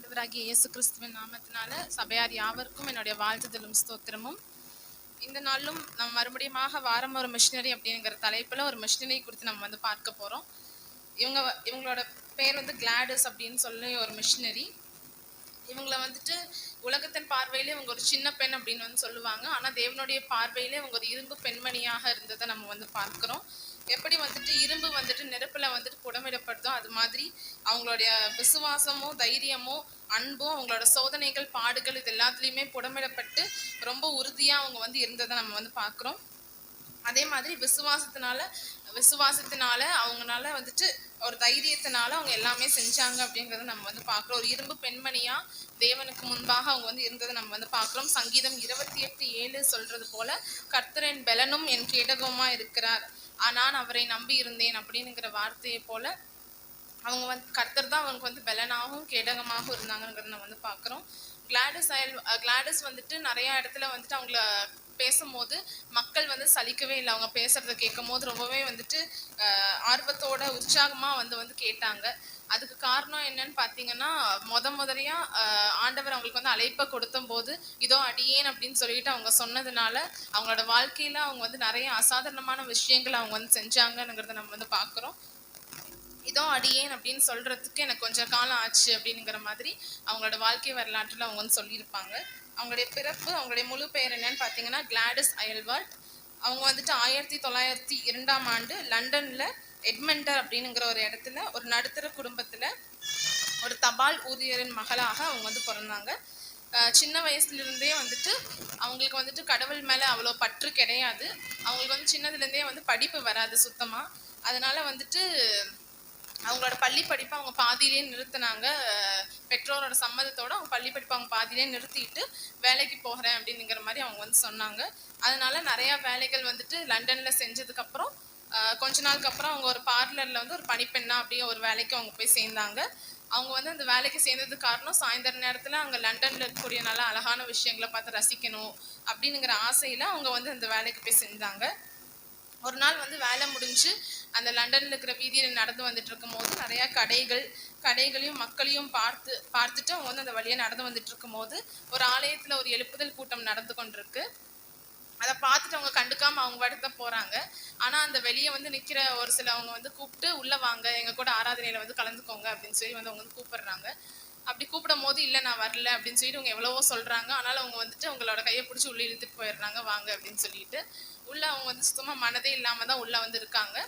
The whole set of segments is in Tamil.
ஆண்டவராகிய இயேசு கிறிஸ்துவின் நாமத்தினால சபையார் யாவருக்கும் என்னுடைய வாழ்த்துதலும் ஸ்தோத்திரமும். இந்த நாளும் நம்ம மறுபடியுமாக வாரம் ஒரு மிஷினரி அப்படிங்கிற தலைப்பில் ஒரு மிஷினரி குறித்து நம்ம வந்து பார்க்க போகிறோம் இவங்க வ- இவங்களோட பேர் வந்து கிளாடஸ் அப்படின்னு சொல்லி ஒரு மிஷினரி இவங்கள வந்துட்டு உலகத்தின் பார்வையிலே இவங்க ஒரு சின்ன பெண் அப்படின்னு வந்து சொல்லுவாங்க. ஆனால் தேவனுடைய பார்வையிலே இவங்க ஒரு இரும்பு பெண்மணியாக இருந்ததை நம்ம வந்து பார்க்குறோம். எப்படி வந்துட்டு இரும்பு வந்துட்டு நெருப்பில் வந்துட்டு புடமிடப்படுதோ அது மாதிரி அவங்களுடைய விசுவாசமோ தைரியமோ அன்பும் அவங்களோட சோதனைகள் பாடுகள் இது எல்லாத்துலேயுமே புடமிடப்பட்டு ரொம்ப உறுதியாக அவங்க வந்து இருந்ததை நம்ம வந்து பார்க்குறோம். அதே மாதிரி விசுவாசத்தினால விசுவாசத்தினால அவங்கனால வந்துட்டு ஒரு தைரியத்தினால அவங்க எல்லாமே செஞ்சாங்க அப்படிங்கிறத நம்ம வந்து பார்க்குறோம். ஒரு இரும்பு பெண்மணியா தேவனுக்கு முன்பாக அவங்க வந்து இருந்ததை நம்ம வந்து பார்க்குறோம். சங்கீதம் இருபத்தி எட்டு ஏழு சொல்றது போல கர்த்தரின் பெலனும் என் கேடகமா இருக்கிறார் நான் அவரை நம்பி இருந்தேன் அப்படிங்கிற வார்த்தையை போல அவங்க வந்து கர்த்தர் தான் அவங்களுக்கு வந்து பெலனாகவும் கேடகமாகவும் இருந்தாங்கங்கிறத நம்ம வந்து பார்க்குறோம். கிளாடஸ் அயல் கிளாடஸ் வந்துட்டு நிறைய இடத்துல வந்துட்டு அவங்கள பேசும்போது மக்கள் வந்து சலிக்கவே இல்லை. அவங்க பேசுறதை கேட்கும் போது ரொம்பவே வந்துட்டு ஆர்வத்தோட உற்சாகமா வந்து வந்து கேட்டாங்க. அதுக்கு காரணம் என்னன்னு பார்த்தீங்கன்னா முத முதலையா ஆண்டவர் அவங்களுக்கு வந்து அழைப்பை கொடுத்தம்போது இதோ அடியேன் அப்படின்னு சொல்லிட்டு அவங்க சொன்னதுனால அவங்களோட வாழ்க்கையில் அவங்க வந்து நிறைய அசாதாரணமான விஷயங்களை அவங்க வந்து செஞ்சாங்கங்கிறத நம்ம வந்து பார்க்குறோம் இதோ அடியேன் அப்படின்னு சொல்றதுக்கு எனக்கு கொஞ்சம் காலம் ஆச்சு அப்படிங்கிற மாதிரி அவங்களோட வாழ்க்கை வரலாற்றில் அவங்க வந்து சொல்லியிருப்பாங்க. அவங்களுடைய பிறப்பு அவங்களுடைய முழு பெயர் என்னன்னு பார்த்தீங்கன்னா கிளாடிஸ் அயல்வர்ட். அவங்க வந்துட்டு ஆயிரத்தி தொள்ளாயிரத்தி இரண்டாம் ஆண்டு லண்டனில் எட்மண்டர் அப்படிங்கிற ஒரு இடத்துல ஒரு நடுத்தர குடும்பத்தில் ஒரு தபால் ஊதியரின் மகளாக அவங்க வந்து பிறந்தாங்க. சின்ன வயசுலேருந்தே வந்துட்டு அவங்களுக்கு வந்துட்டு கடவுள் மேலே அவ்வளோ பற்று கிடையாது. அவங்களுக்கு வந்து சின்னதுலேருந்தே வந்து படிப்பு வராது சுத்தமாக அதனால் வந்துட்டு அவங்களோட பள்ளி படிப்பை அவங்க பாதியிலே நிறுத்தினாங்க. பெற்றோரோட சம்மதத்தோட அவங்க பள்ளி படிப்பை அவங்க பாதியிலே நிறுத்திட்டு வேலைக்கு போகிறேன் அப்படிங்கிற மாதிரி அவங்க வந்து சொன்னாங்க. அதனால் நிறையா வேலைகள் வந்துட்டு லண்டனில் செஞ்சதுக்கப்புறம் கொஞ்ச நாளுக்கு அப்புறம் அவங்க ஒரு பார்லரில் வந்து ஒரு பணிப்பெண்ணா அப்படியே ஒரு வேலைக்கு அவங்க போய் சேர்ந்தாங்க. அவங்க வந்து அந்த வேலைக்கு சேர்ந்ததுக்கு காரணம் சாயந்தர நேரத்தில் அங்கே லண்டனில் இருக்கக்கூடிய நல்ல அழகான விஷயங்களை பார்த்து ரசிக்கணும் அப்படிங்கிற ஆசையில் அவங்க வந்து அந்த வேலைக்கு போய் சேர்ந்தாங்க. ஒரு நாள் வந்து வேலை முடிஞ்சு அந்த லண்டனில் இருக்கிற வீதியில் நடந்து வந்துட்டு இருக்கும்போது நிறையா கடைகள் கடைகளையும் மக்களையும் பார்த்து பார்த்துட்டு அவங்க வந்து அந்த வழியாக நடந்து வந்துட்டு இருக்கும்போது ஒரு ஆலயத்தில் ஒரு எழுப்புதல் கூட்டம் நடந்து கொண்டிருக்கு. அதை பார்த்துட்டு அவங்க கண்டுக்காம அவங்க பாட்டுக்கு தான் போறாங்க. ஆனா அந்த வெளியே வந்து நிக்கிற ஒரு சிலவங்க வந்து கூப்பிட்டு உள்ள வாங்க எங்க கூட ஆராதனையில வந்து கலந்துக்கோங்க அப்படின்னு சொல்லி வந்து அவங்க வந்து கூப்பிடுறாங்க. அப்படி கூப்பிடும் போது இல்லை நான் வரல அப்படின்னு சொல்லிட்டு அவங்க எவ்வளவோ சொல்றாங்க. ஆனால அவங்க வந்துட்டு அவங்களோட கையை பிடிச்சி உள்ள இழுத்துட்டு போயிடுறாங்க வாங்க அப்படின்னு சொல்லிட்டு. உள்ள அவங்க வந்து சுத்தமா மனதே இல்லாம தான் உள்ள வந்து இருக்காங்க.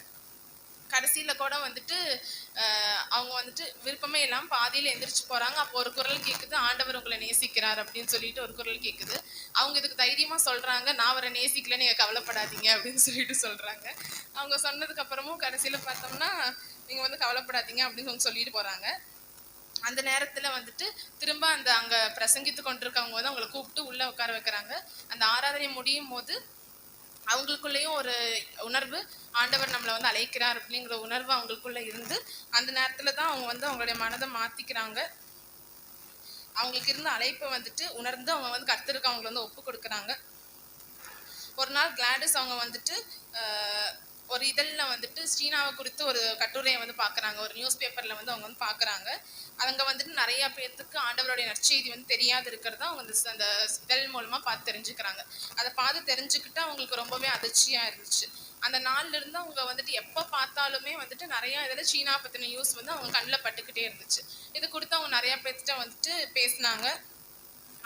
கடைசியில் கூட வந்துட்டு அவங்க வந்துட்டு விருப்பமே இல்லாமல் பாதியில் எந்திரிச்சு போகிறாங்க அப்போ ஒரு குரல் கேட்குது ஆண்டவர் உங்களை நேசிக்கிறார் அப்படின்னு சொல்லிட்டு ஒரு குரல் கேட்குது அவங்க இதுக்கு தைரியமாக சொல்கிறாங்க நான் அவரை நேசிக்கல நீங்கள் கவலைப்படாதீங்க அப்படின்னு சொல்லிட்டு சொல்கிறாங்க அவங்க சொன்னதுக்கப்புறமும் கடைசியில் பார்த்தோம்னா நீங்கள் வந்து கவலைப்படாதீங்க அப்படின்னு அவங்க சொல்லிட்டு போகிறாங்க அந்த நேரத்தில் வந்துட்டு திரும்ப அந்த அங்கே பிரசங்கித்து கொண்டிருக்கவங்க வந்து அவங்களை கூப்பிட்டு உள்ளே உட்கார வைக்கிறாங்க. அந்த ஆராதனை முடியும் போது அவங்களுக்குள்ளேயும் ஒரு உணர்வு. ஆண்டவர் நம்மளை வந்து அழைக்கிறார் அப்படிங்கிற உணர்வு அவங்களுக்குள்ளே இருந்து அந்த நேரத்தில் தான் அவங்க வந்து அவங்களுடைய மனதை மாற்றிக்கிறாங்க அவங்களுக்கு இருந்த அழைப்பை வந்துட்டு உணர்ந்து அவங்க வந்து கர்த்தருக்கு அவங்களை வந்து ஒப்பு கொடுக்குறாங்க. ஒரு நாள் கிளாடிஸ் அவங்க வந்துட்டு ஒரு இதழில் வந்துட்டு ஸ்ரீனாவை குறித்து ஒரு கட்டுரையை வந்து பார்க்குறாங்க. ஒரு நியூஸ் பேப்பரில் வந்து அவங்க வந்து பார்க்குறாங்க. அங்கே வந்துட்டு நிறையா பேர்த்துக்கு ஆண்டவருடைய நற்செய்தி வந்து தெரியாது இருக்கிறதா அவங்க அந்த அந்த இதழ் மூலமாக பார்த்து தெரிஞ்சுக்கிறாங்க. அதை பார்த்து தெரிஞ்சுக்கிட்டு அவங்களுக்கு ரொம்பவே அதிர்ச்சியாக இருந்துச்சு. அந்த நாள்ல இருந்து அவங்க வந்துட்டு எப்போ பார்த்தாலுமே வந்துட்டு நிறையா இதில் சீனா பற்றின நியூஸ் வந்து அவங்க கண்ணில் பட்டுக்கிட்டே இருந்துச்சு. இது கொடுத்து அவங்க நிறையா பேர்த்திட்ட வந்துட்டு பேசினாங்க.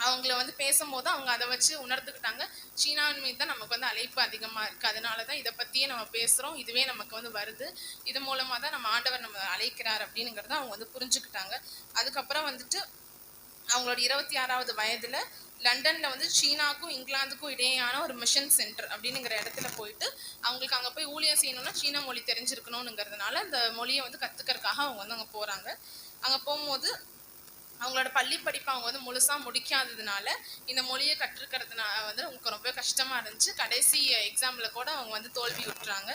அவங்கள வந்து பேசும்போது அவங்க அதை வச்சு உணர்ந்துக்கிட்டாங்க. சீனாவின் மீது தான் நமக்கு வந்து அழைப்பு அதிகமாக இருக்குது அதனால தான் இதை பற்றியே நம்ம பேசுகிறோம் இதுவே நமக்கு வந்து வருது. இது மூலமாக தான் நம்ம ஆண்டவர் நம்ம அழைக்கிறார் அப்படிங்கிறத அவங்க வந்து புரிஞ்சுக்கிட்டாங்க. அதுக்கப்புறம் வந்துட்டு அவங்களோட இருபத்தி ஆறாவது வயதில் லண்டனில் வந்து சீனாக்கும் இங்கிலாந்துக்கும் இடையேயான ஒரு மிஷன் சென்டர் அப்படிங்கிற இடத்துல போயிட்டு அவங்களுக்கு அங்கே போய் ஊழியம் செய்யணும்னா சீன மொழி தெரிஞ்சிருக்கணுங்கிறதுனால அந்த மொழியை வந்து கற்றுக்கிறதுக்காக அவங்க வந்து அங்கே போகிறாங்க அங்கே போகும்போது அவங்களோட பள்ளி படிப்பு அவங்க வந்து முழுசாக முடிக்காததுனால இந்த மொழியை கற்றுக்கிறதுனால வந்து அவங்களுக்கு ரொம்ப கஷ்டமாக இருந்துச்சு. கடைசி எக்ஸாமில் கூட அவங்க வந்து தோல்வி விட்டுறாங்க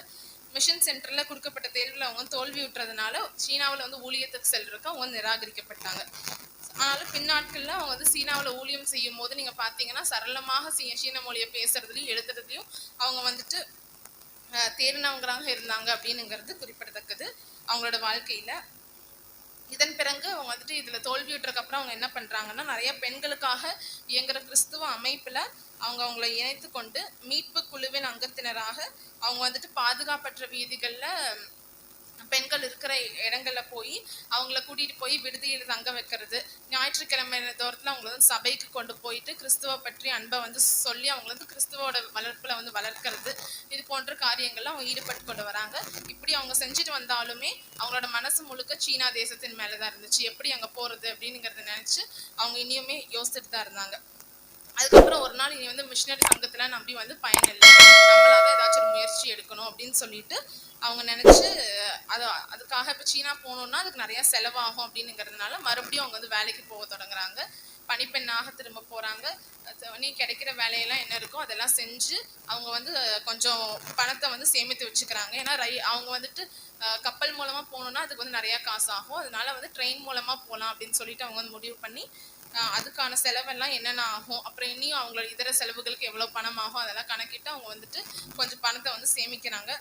மிஷன் சென்டரில் கொடுக்கப்பட்ட தேர்வில் அவங்க வந்து தோல்வி விட்டுறதுனால சீனாவில் வந்து ஊழியத்துக்கு செல்றதுக்கு அவங்க நிராகரிக்கப்பட்டாங்க. ஆனாலும் பின்னாட்களில் அவங்க வந்து சீனாவில் ஊழியம் செய்யும் போது நீங்கள் பார்த்தீங்கன்னா சரளமாக சீ- சீன மொழியை பேசுறதுலையும் எழுதுறதுலையும் அவங்க வந்துட்டு தேர்ந்தவங்களாக இருந்தாங்க அப்படின்னுங்கிறது குறிப்பிடத்தக்கது. அவங்களோட வாழ்க்கையில் இதன் பிறகு அவங்க வந்துட்டு இதில் தோல்வியுற்றக்கப்புறம் அவங்க என்ன பண்ணுறாங்கன்னா நிறைய பெண்களுக்காக இயங்குற கிறிஸ்துவ அமைப்பில் அவங்க அவங்கள இணைத்து கொண்டு மீட்பு குழுவின் அங்கத்தினராக அவங்க வந்துட்டு பாதுகாப்பற்ற வீதிகளில் பெண்கள் இருக்கிற இடங்களில் போய் அவங்கள கூட்டிகிட்டு போய் விடுதியில் தங்க வைக்கிறது. ஞாயிற்றுக்கிழமை தோரத்தில் அவங்கள வந்து சபைக்கு கொண்டு போயிட்டு கிறிஸ்துவ பற்றி அன்பை வந்து சொல்லி அவங்கள வந்து கிறிஸ்துவோட வளர்ப்பில் வந்து வளர்க்கறது. இது போன்ற காரியங்கள்ல அவங்க ஈடுபட்டு கொண்டு வராங்க. இப்படி அவங்க செஞ்சுட்டு வந்தாலுமே அவங்களோட மனசு முழுக்க சீனா தேசத்தின் மேலே தான் இருந்துச்சு. எப்படி அங்கே போகிறது அப்படிங்கிறத நினச்சி அவங்க இனியுமே யோசிச்சுட்டு தான் இருந்தாங்க. அதுக்கப்புறம் ஒரு நாள் நீ வந்து மிஷினரி சங்கத்தில் நம்பி வந்து பயன் இல்லை நம்மளாக ஏதாச்சும் ஒரு முயற்சி எடுக்கணும் அப்படின்னு சொல்லிட்டு அவங்க நினச்சி அது அதுக்காக இப்போ சீனா போகணுன்னா அதுக்கு நிறையா செலவாகும் அப்படிங்கிறதுனால மறுபடியும் அவங்க வந்து வேலைக்கு போக தொடங்குறாங்க. பணிப்பெண்ணாக திரும்ப போகிறாங்க நீ கிடைக்கிற வேலையெல்லாம் என்ன இருக்கோ அதெல்லாம் செஞ்சு அவங்க வந்து கொஞ்சம் பணத்தை வந்து சேமித்து வச்சுக்கிறாங்க. ஏன்னா ரை அவங்க வந்துட்டு கப்பல் மூலமாக போகணுன்னா அதுக்கு வந்து நிறையா காசு ஆகும் அதனால வந்து ட்ரெயின் மூலமாக போகலாம் அப்படின்னு சொல்லிட்டு அவங்க வந்து முடிவு பண்ணி அதுக்கான செலவெல்லாம் என்னென்ன ஆகும்? அப்புறம் இனியும் அவங்களோட இதர செலவுகளுக்கு எவ்வளோ பணம் ஆகும்? அதெல்லாம் கணக்கிட்டு அவங்க வந்துட்டு கொஞ்சம் பணத்தை வந்து சேமிக்கிறாங்க.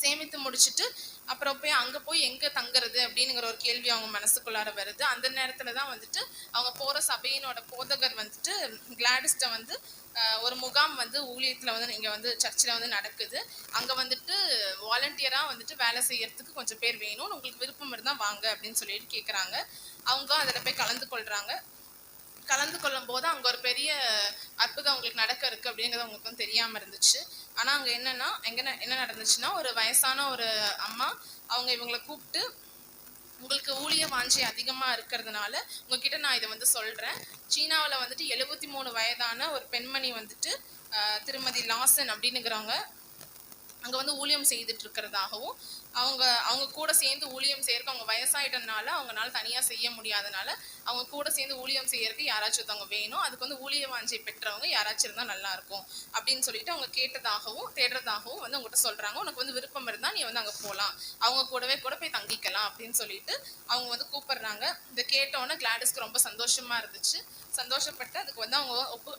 சேமித்து முடிச்சுட்டு அப்புறம் போய் அங்கே போய் எங்கே தங்குறது அப்படிங்கிற ஒரு கேள்வி அவங்க மனசுக்குள்ளார வருது. அந்த நேரத்தில் தான் வந்துட்டு அவங்க போகிற சபையினோட போதகர் வந்துட்டு கிளாடிஸ்ட்டை வந்து ஒரு முகாம் வந்து ஊழியத்தில் வந்து இங்கே வந்து சர்ச்சில் வந்து நடக்குது. அங்கே வந்துட்டு வாலண்டியராக வந்துட்டு வேலை செய்யறதுக்கு கொஞ்சம் பேர் வேணும் உங்களுக்கு விருப்பம் இருந்தால் வாங்க அப்படின்னு சொல்லிட்டு கேட்குறாங்க அவங்க அதில் போய் கலந்து கொள்கிறாங்க கலந்து கொள்ளும் போது அங்கே ஒரு பெரிய அற்புதம் அவங்களுக்கு நடக்க இருக்குது அப்படிங்கிறது அவங்களுக்கும் வந்து இருந்துச்சு. ஆனால் அங்கே என்னென்னா எங்கே என்ன நடந்துச்சுன்னா ஒரு வயசான ஒரு அம்மா அவங்க இவங்களை கூப்பிட்டு உங்களுக்கு ஊழிய வாஞ்சி அதிகமாக இருக்கிறதுனால உங்ககிட்ட நான் இதை வந்து சொல்கிறேன் சீனாவில் வந்துட்டு எழுபத்தி மூணு வயதான ஒரு பெண்மணி வந்துட்டு திருமதி லாசன் அப்படின்னுங்கிறவங்க அங்கே வந்து ஊழியம் செய்துட்டு இருக்கிறதாகவும் அவங்க அவங்க கூட சேர்ந்து ஊழியம் செய்யறதுக்கு அவங்க வயசாயிட்டனால அவங்கனால தனியாக செய்ய முடியாதனால அவங்க கூட சேர்ந்து ஊழியம் செய்யறதுக்கு யாராச்சும் ஒருத்தவங்க வேணும். அதுக்கு வந்து ஊழிய வாஞ்சை பெற்றவங்க யாராச்சும் இருந்தால் நல்லாயிருக்கும் அப்படின்னு சொல்லிட்டு அவங்க கேட்டதாகவும் தேடுறதாகவும் வந்து அவங்ககிட்ட சொல்கிறாங்க உனக்கு வந்து விருப்பம் இருந்தால் நீ வந்து அங்கே போகலாம் அவங்க கூடவே கூட போய் தங்கிக்கலாம் அப்படின்னு சொல்லிட்டு அவங்க வந்து கூப்பிடுறாங்க. இதை கேட்டோன்னே கிளாடிஸ்க்கு ரொம்ப சந்தோஷமாக இருந்துச்சு. சந்தோஷப்பட்டு அதுக்கு வந்து அவங்க ஒப்பு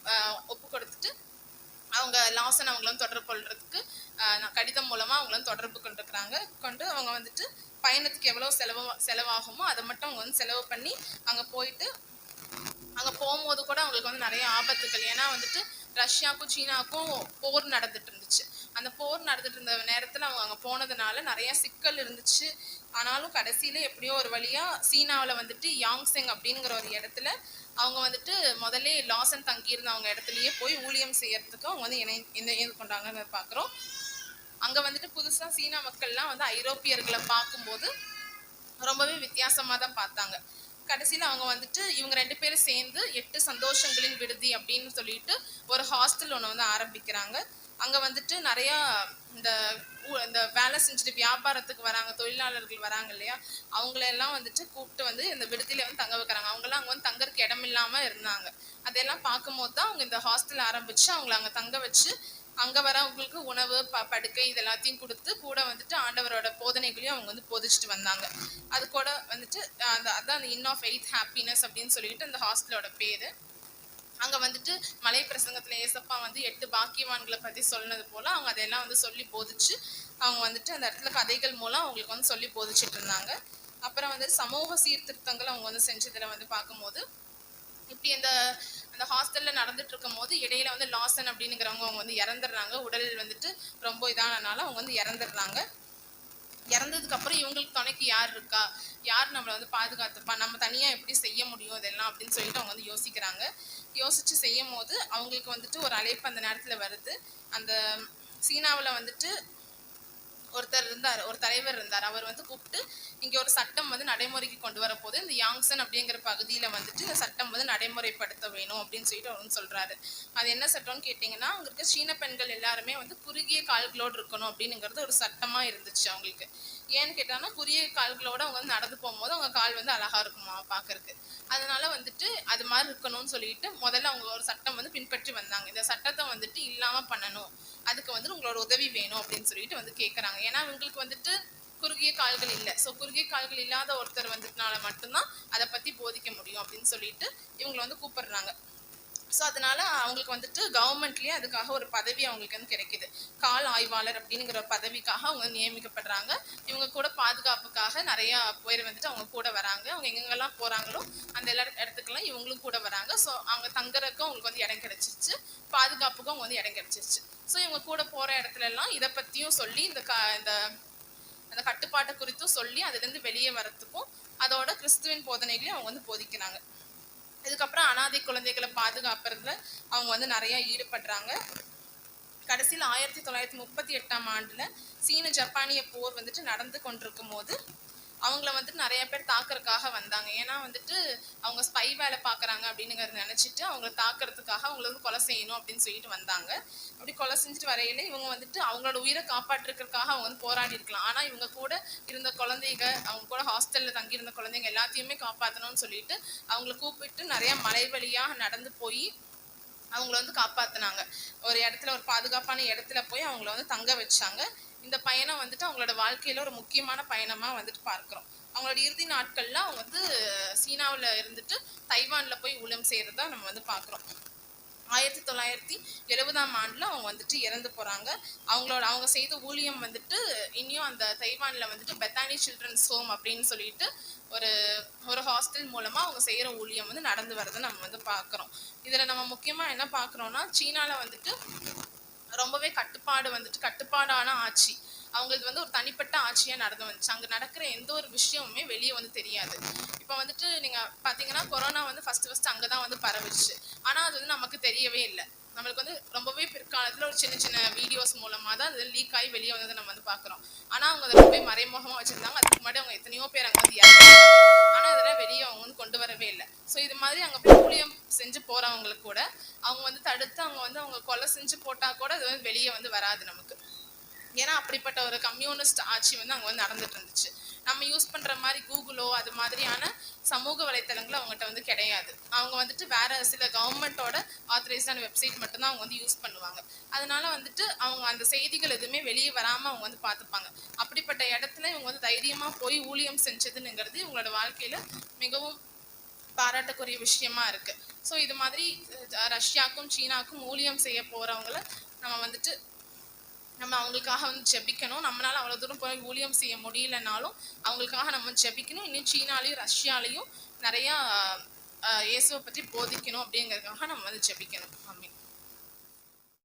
ஒப்பு கொடுத்துட்டு அவங்க லாசன் அவங்கள வந்து தொடர்பு கொள்றதுக்கு ஆஹ் கடிதம் மூலமா அவங்கள வந்து தொடர்பு கொண்டிருக்கிறாங்க. கொண்டு அவங்க வந்துட்டு பயணத்துக்கு எவ்வளவு செலவு செலவாகுமோ அதை மட்டும் அவங்க வந்து செலவு பண்ணி அங்க போயிட்டு அங்க போகும்போது கூட அவங்களுக்கு வந்து நிறைய ஆபத்துக்கள் ஏன்னா வந்துட்டு ரஷ்யாவுக்கும் சீனாவுக்கும் போர் நடந்துட்டு இருந்துச்சு. அந்த போர் நடந்துட்டு இருந்த நேரத்துல அவங்க அங்க போனதுனால நிறைய சிக்கல் இருந்துச்சு. ஆனாலும் கடைசியில் எப்படியோ ஒரு வழியா சீனாவுல வந்துட்டு யாங்செங் அப்படிங்கிற ஒரு இடத்துல அவங்க வந்துட்டு முதல்ல லாசன் தங்கியிருந்த அவங்க இடத்துலையே போய் ஊழியம் செய்யறதுக்கு அவங்க வந்து இணை இந்த இது கொண்டாங்கன்னு பாக்குறோம். அங்க வந்துட்டு புதுசா சீனா மக்கள்லாம் வந்து ஐரோப்பியர்களை பார்க்கும்போது ரொம்பவே வித்தியாசமாக தான் பார்த்தாங்க. கடைசியில் அவங்க வந்துட்டு இவங்க ரெண்டு பேரும் சேர்ந்து எட்டு சந்தோஷங்களின் விடுதி அப்படின்னு சொல்லிட்டு ஒரு ஹாஸ்டல் ஒன்று வந்து ஆரம்பிக்கிறாங்க. அங்கே வந்துட்டு நிறையா இந்த ஊ- இந்த வேலை செஞ்சுட்டு வியாபாரத்துக்கு வராங்க தொழிலாளர்கள் வராங்க இல்லையா? அவங்களெல்லாம் வந்துட்டு கூப்பிட்டு வந்து இந்த விடுதியில வந்து தங்க வைக்கிறாங்க. அவங்களாம் அங்கே வந்து தங்கறதுக்கு இடம் இல்லாமல் இருந்தாங்க. அதெல்லாம் பார்க்கும்போது தான் அவங்க இந்த ஹாஸ்டல் ஆரம்பித்து அவங்கள அங்கே தங்க வச்சு அங்கே வரவங்களுக்கு உணவு ப படுக்கை இது எல்லாத்தையும் கொடுத்து கூட வந்துட்டு ஆண்டவரோட போதனைகளையும் அவங்க வந்து போதிச்சுட்டு வந்தாங்க. அது கூட வந்துட்டு அந்த அதான் அந்த இன் ஆஃப் எயித் ஹாப்பினஸ் அப்படின்னு சொல்லிட்டு அந்த ஹாஸ்டலோட பேர். அங்க வந்துட்டு மலை பிரசங்கத்துல ஏசப்பா வந்து எட்டு பாக்கியவான்களை பத்தி சொன்னது போல அவங்க அதையெல்லாம் வந்து சொல்லி போதிச்சு. அவங்க வந்துட்டு அந்த இடத்துல கதைகள் மூலம் அவங்களுக்கு வந்து சொல்லி போதிச்சிட்டு இருந்தாங்க. அப்புறம் வந்து சமூக சீர்திருத்தங்கள் அவங்க வந்து செஞ்சதுல வந்து பார்க்கும்போது இப்படி அந்த அந்த ஹாஸ்டல்ல நடந்துட்டு இருக்கும் போது இடையில வந்து லாசன் அப்படிங்கிறவங்க அவங்க வந்து இறந்துடுறாங்க. உடல் வந்துட்டு ரொம்ப இதானனால அவங்க வந்து இறந்துடுறாங்க. இறந்ததுக்கு அப்புறம் இவங்களுக்கு துணைக்கு யார் இருக்கா? யார் நம்மளை வந்து பாதுகாத்துப்பா? நம்ம தனியா எப்படி செய்ய முடியும் இதெல்லாம் அப்படின்னு சொல்லிட்டு அவங்க வந்து யோசிக்கிறாங்க. யோசிச்சு செய்யும் போது அவங்களுக்கு வந்துட்டு ஒரு அழைப்பு அந்த நேரத்துல வருது. அந்த சீனாவுல வந்துட்டு ஒருத்தர் இருந்தார் ஒரு தலைவர் இருந்தார். அவர் வந்து கூப்பிட்டு இங்க ஒரு சட்டம் வந்து நடைமுறைக்கு கொண்டு வர போது இந்த யாங்சன் அப்படிங்கிற பகுதியில வந்துட்டு இந்த சட்டம் வந்து நடைமுறைப்படுத்த வேணும் அப்படின்னு சொல்லிட்டு அவரும் சொல்கிறாரு சொல்றாரு. அது என்ன சட்டம்னு கேட்டிங்கன்னா அங்கே இருக்க சீன பெண்கள் எல்லாருமே வந்து குறுகிய கால்களோடு இருக்கணும் அப்படிங்கிறது ஒரு சட்டமா இருந்துச்சு அவங்களுக்கு. ஏன்னு கேட்டாங்கன்னா குறுகிய கால்களோட அவங்க வந்து நடந்து போகும்போது அவங்க கால் வந்து அழகா இருக்குமா பார்க்கறதுக்கு அதனால வந்துட்டு அது மாதிரி இருக்கணும்னு சொல்லிட்டு முதல்ல அவங்க ஒரு சட்டம் வந்து பின்பற்றி வந்தாங்க. இந்த சட்டத்தை வந்துட்டு இல்லாம பண்ணணும். அதுக்கு வந்து உங்களோட உதவி வேணும் அப்படின்னு சொல்லிட்டு வந்து கேட்குறாங்க ஏன்னா இவங்களுக்கு வந்துட்டு குறுகிய கால்கள் இல்லை. ஸோ குறுகிய கால்கள் இல்லாத ஒருத்தர் வந்துட்டுனால மட்டும்தான் அதை பற்றி போதிக்க முடியும் அப்படின்னு சொல்லிட்டு இவங்களை வந்து கூப்பிடுறாங்க. ஸோ அதனால அவங்களுக்கு வந்துட்டு கவர்மெண்ட்லேயே அதுக்காக ஒரு பதவி அவங்களுக்கு வந்து கிடைக்குது. கால் ஆய்வாளர் அப்படிங்கிற ஒரு பதவிக்காக அவங்க வந்து நியமிக்கப்படுறாங்க. இவங்க கூட பாதுகாப்புக்காக நிறைய பேர் வந்துட்டு அவங்க கூட வராங்க. அவங்க எங்கெங்கெல்லாம் போகிறாங்களோ அந்த எல்லா இடத்துக்கெல்லாம் இவங்களும் கூட வராங்க. ஸோ அவங்க தங்குறதுக்கும் அவங்களுக்கு வந்து இடம் கிடச்சிருச்சு. பாதுகாப்புக்கும் அவங்க வந்து இடம் கிடைச்சிருச்சு. ஸோ இவங்க கூட போகிற இடத்துல எல்லாம் இதை பற்றியும் சொல்லி இந்த க இந்த அந்த கட்டுப்பாட்டை குறித்தும் சொல்லி அதுலேருந்து வெளியே வரத்துக்கும் அதோட கிறிஸ்துவின் போதனைகளையும் அவங்க வந்து போதிக்கிறாங்க. இதுக்கப்புறம் அனாதை குழந்தைகளை பாதுகாப்புறதுல அவங்க வந்து நிறைய ஈடுபடுறாங்க. கடைசியில் ஆயிரத்தி தொள்ளாயிரத்தி முப்பத்தி எட்டாம் ஆண்டுல சீன ஜப்பானிய போர் வந்துட்டு நடந்து கொண்டிருக்கும் போது அவங்கள வந்துட்டு நிறைய பேர் தாக்குறதுக்காக வந்தாங்க. ஏன்னா வந்துட்டு அவங்க ஸ்பை வேலை பார்க்குறாங்க அப்படிங்கிறத நினச்சிட்டு அவங்கள தாக்குறதுக்காக அவங்கள வந்து கொலை செய்யணும் அப்படின்னு சொல்லிட்டு வந்தாங்க. அப்படி கொலை செஞ்சுட்டு வரையில இவங்க வந்துட்டு அவங்களோட உயிரை காப்பாற்றுறதுக்காக அவங்க வந்து போராடி இருக்கலாம். ஆனால் இவங்க கூட இருந்த குழந்தைங்க அவங்க கூட ஹாஸ்டலில் தங்கியிருந்த குழந்தைங்க எல்லாத்தையுமே காப்பாற்றணும்னு சொல்லிட்டு அவங்கள கூப்பிட்டு நிறைய மலை வழியாக நடந்து போய் அவங்கள வந்து காப்பாற்றினாங்க ஒரு இடத்துல ஒரு பாதுகாப்பான இடத்துல போய் அவங்கள வந்து தங்க வச்சாங்க. இந்த பயணம் வந்துட்டு அவங்களோட வாழ்க்கையில ஒரு முக்கியமான பயணமா வந்துட்டு பார்க்கிறோம். அவங்களோட இறுதி நாட்கள்ல அவங்க வந்து சீனாவுல இருந்துட்டு தைவான்ல போய் ஊழியம் செய்யறதா நம்ம வந்து பார்க்குறோம். ஆயிரத்தி தொள்ளாயிரத்தி எழுபதாம் ஆண்டுல அவங்க வந்துட்டு இறந்து போறாங்க. அவங்களோட அவங்க செய்த ஊழியம் வந்துட்டு இனியும் அந்த தைவான்ல வந்துட்டு பெத்தானி சில்ட்ரன்ஸ் ஹோம் அப்படின்னு சொல்லிட்டு ஒரு ஒரு ஹாஸ்டல் மூலமா அவங்க செய்யற ஊழியம் வந்து நடந்து வரதை நம்ம வந்து பார்க்குறோம். இதுல நம்ம முக்கியமா என்ன பார்க்குறோன்னா சீனால வந்துட்டு ரொம்பவே கட்டுப்பாடு வந்துட்டு கட்டுப்பாடான ஆட்சி. அவங்களுக்கு வந்து ஒரு தனிப்பட்ட ஆட்சியாக நடந்து வந்துச்சு. அங்கே நடக்கிற எந்த ஒரு விஷயமுமே வெளியே வந்து தெரியாது. இப்போ வந்துட்டு நீங்கள் பார்த்தீங்கன்னா கொரோனா வந்து ஃபஸ்ட்டு ஃபஸ்ட்டு அங்கே தான் வந்து பரவிச்சு ஆனால் அது வந்து நமக்கு தெரியவே இல்லை. நம்மளுக்கு வந்து ரொம்பவே பிற்காலத்தில் ஒரு சின்ன சின்ன வீடியோஸ் மூலமாக தான் அது லீக் ஆகி வெளியே வந்ததை நம்ம வந்து பார்க்குறோம் ஆனால் அவங்க அதை ரொம்பவே மறைமுகமாக வச்சுருந்தாங்க. அதுக்கு முன்னாடி அவங்க எத்தனையோ பேர் அங்கே வந்து ஆனால் அதெல்லாம் வெளியே அவங்க வந்து கொண்டு வரவே இல்லை. ஸோ இது மாதிரி அங்கே ஊழியம் செஞ்சு போகிறவங்களுக்கு கூட அவங்க வந்து தடுத்து அவங்க வந்து அவங்க கொலை செஞ்சு போட்டால் கூட அது வந்து வெளியே வந்து வராது நமக்கு. ஏன்னா அப்படிப்பட்ட ஒரு கம்யூனிஸ்ட் ஆட்சி வந்து அங்கே வந்து நடந்துட்டு இருந்துச்சு நம்ம யூஸ் பண்ணுற மாதிரி கூகுளோ அது மாதிரியான சமூக வலைத்தளங்கள் அவங்ககிட்ட வந்து கிடையாது. அவங்க வந்துட்டு வேற சில கவர்மெண்ட்டோட ஆத்தரைஸ்டான வெப்சைட் மட்டும்தான் அவங்க வந்து யூஸ் பண்ணுவாங்க. அதனால வந்துட்டு அவங்க அந்த செய்திகள் எதுவுமே வெளியே வராமல் அவங்க வந்து பார்த்துப்பாங்க. அப்படிப்பட்ட இடத்துல இவங்க வந்து தைரியமாக போய் ஊழியம் செஞ்சதுங்கிறது இவங்களோட வாழ்க்கையில் மிகவும் பாராட்டக்குரிய விஷயமா இருக்குது ஸோ இது மாதிரி ரஷ்யாவுக்கும் ரஷ்யாக்கும் சீனாக்கும் ஊழியம் செய்ய போகிறவங்கள நம்ம வந்துட்டு நம்ம அவங்களுக்காக வந்து ஜெபிக்கணும். நம்மளால அவ்வளோ தூரம் போய் ஊழியம் செய்ய முடியலனாலும் அவங்களுக்காக நம்ம ஜெபிக்கணும். இன்னும் சீனாலையும் ரஷ்யாலையும் நிறையா இயேசுவை பற்றி போதிக்கணும் அப்படிங்கிறதுக்காக நம்ம வந்து ஜெபிக்கணும்.